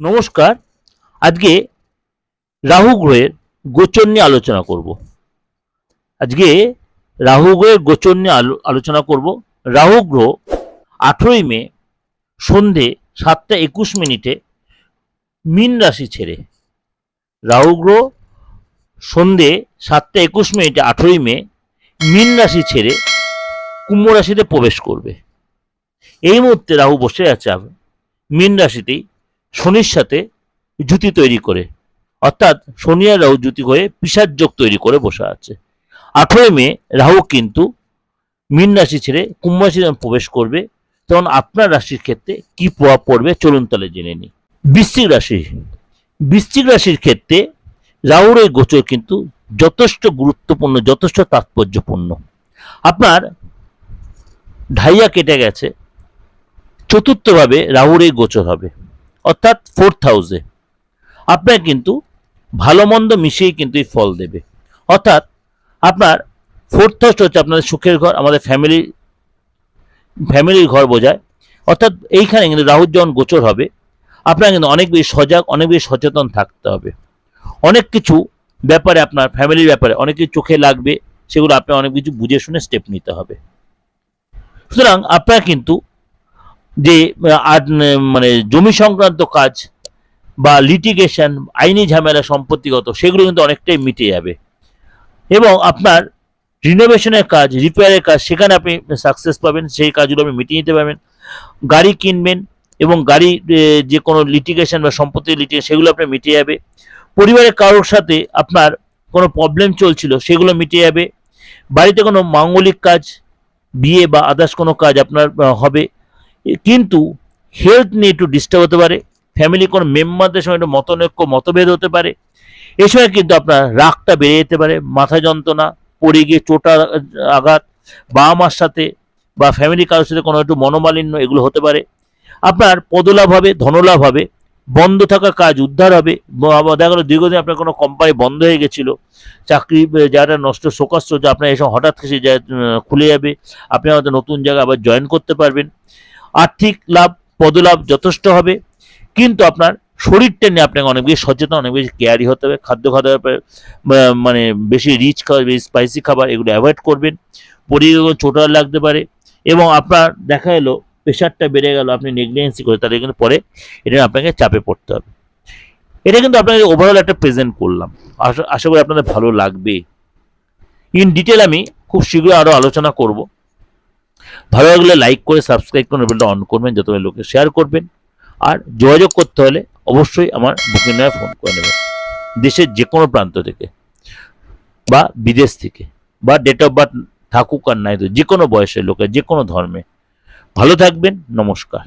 নমস্কার। আজকে রাহু গ্রহের গোচর নিয়ে আলোচনা করব। আজকে রাহু গ্রহের গোচর নিয়ে আলো- আলোচনা করব। রাহু গ্রহ আঠেরোই মে, সন্ধে সাতটা একুশ মিনিটে মীন রাশি ছেড়ে। রাহু গ্রহ সন্ধে সাতটা একুশ মিনিটে আঠেরোই মে, মীন রাশি ছেড়ে কুম্ভ রাশিতে প্রবেশ করবে। এই মুহূর্তে রাহু বসে আছে মীন রাশিতেই। শনির সাথে জুতি তৈরি করে। অর্থাৎ শনি আর রাহু জুতি হয়ে পিসার যোগ তৈরি করে বসে আছে। আঠেরোই মে রাহু কিন্তু মীন রাশি ছেড়ে কুম্ভ রাশি যখন প্রবেশ করবে। তখন আপনার রাশির ক্ষেত্রে কি প্রভাব পড়বে চলুন তাহলে জেনে নিই। বৃশ্চিক রাশি। বৃশ্চিক রাশির ক্ষেত্রে রাহুর এই গোচর কিন্তু যথেষ্ট গুরুত্বপূর্ণ, যথেষ্ট তাৎপর্যপূর্ণ। আপনার ঢাইয়া কেটে গেছে। চতুর্থভাবে রাহুর এই গোচর হবে। অর্থাৎ ফোর্থ হাউসে আপনার কিন্তু ভালো মন্দ মিশিয়ে কিন্তু এই ফল দেবে। অর্থাৎ আপনার ফোর্থ হাউস হচ্ছে আপনাদের সুখের ঘর, আমাদের ফ্যামিলি ফ্যামিলির ঘর বোঝায়। অর্থাৎ এইখানে কিন্তু রাহুর যখন গোচর হবে, আপনার কিন্তু অনেক বেশি সজাগ, অনেক বেশি সচেতন থাকতে হবে। অনেক কিছু ব্যাপারে আপনার ফ্যামিলির ব্যাপারে অনেক কিছু চোখে লাগবে, সেগুলো আপনার অনেক কিছু বুঝে শুনে স্টেপ নিতে হবে। সুতরাং আপনার কিন্তু যে মানে জমি সংক্রান্ত কাজ বা লিটিগেশন আইনি ঝামেলা সম্পত্তিগত, সেগুলো কিন্তু অনেকটাই মিটে যাবে। এবং আপনার রিনোভেশনের কাজ রিপেয়ারের কাজ, সেখানে আপনি সাকসেস পাবেন, সেই কাজগুলো আপনি মিটিয়ে নিতে পারবেন। গাড়ি কিনবেন এবং গাড়ি যে কোনো লিটিগেশন বা সম্পত্তি লিটিগেশন সেগুলো আপনার মিটে যাবে। পরিবারের কারোর সাথে আপনার কোনো প্রবলেম চলছিল, সেগুলো মিটে যাবে। বাড়িতে কোনো মাঙ্গলিক কাজ, বিয়ে বা আদার্স কোনো কাজ আপনার হবে। কিন্তু হেলথ নিয়ে একটু ডিস্টার্ব হতে পারে ফ্যামিলি কোনো মেম্বারদের সঙ্গে একটু মতনৈক্য, মতভেদ হতে পারে। এ সময় কিন্তু আপনার রাগটা বেড়ে যেতে পারে, মাথা যন্ত্রণা, পড়ে গিয়ে চোটা আঘাত বাবা মার সাথে বা ফ্যামিলি কারোর সাথে কোনো একটু মনোমালিন্য এগুলো হতে পারে। আপনার পদলাভ হবে, ধনলাভ হবে, বন্ধ থাকা কাজ উদ্ধার হবে দেখা গেলো দীর্ঘদিন আপনার কোনো কোম্পানি বন্ধ হয়ে গেছিল, চাকরি যারা নষ্ট শোকাস্ত যে আপনার এসব হঠাৎ খুলে যাবে, আপনি হয়তো নতুন জায়গায় আবার জয়েন করতে পারবেন। আর্থিক লাভ, পদলাভ যথেষ্ট হবে। কিন্তু আপনার শরীরটা নিয়ে আপনাকে অনেক বেশি সচেতন, অনেক বেশি কেয়ারি হতে হবে। খাদ্য খাদ্য মানে বেশি রিচ খাবার, বেশি স্পাইসি খাবার এগুলো অ্যাভয়েড করবেন। পরিবার ছোট লাগতে পারে এবং আপনার দেখা এলো প্রেশারটা বেড়ে গেল, আপনি নেগলিজেন্সি করে তাহলে কিন্তু পরে এটা আপনাকে চাপে পড়তে হবে। এটা কিন্তু আপনাকে ওভারঅল একটা প্রেজেন্ট করলাম। আশা করি আপনাদের ভালো লাগবে। ইন ডিটেল আমি খুব শীঘ্রই আরও আলোচনা করব। ভালো লাগলে লাইক করে সাবস্ক্রাইব করে বেলটা অন করবেন, যত লোকে শেয়ার করবেন। আর যোগাযোগ করতে হলে অবশ্যই আমার বুকিং নয় ফোন করে নেবেন। দেশের যে কোনো প্রান্ত থেকে বা বিদেশ থেকে বা ডেট অফ বার্থ থাকুক আর নাই তো যে কোনো বয়সের লোকের যে কোনো ধর্মে। ভালো থাকবেন, নমস্কার।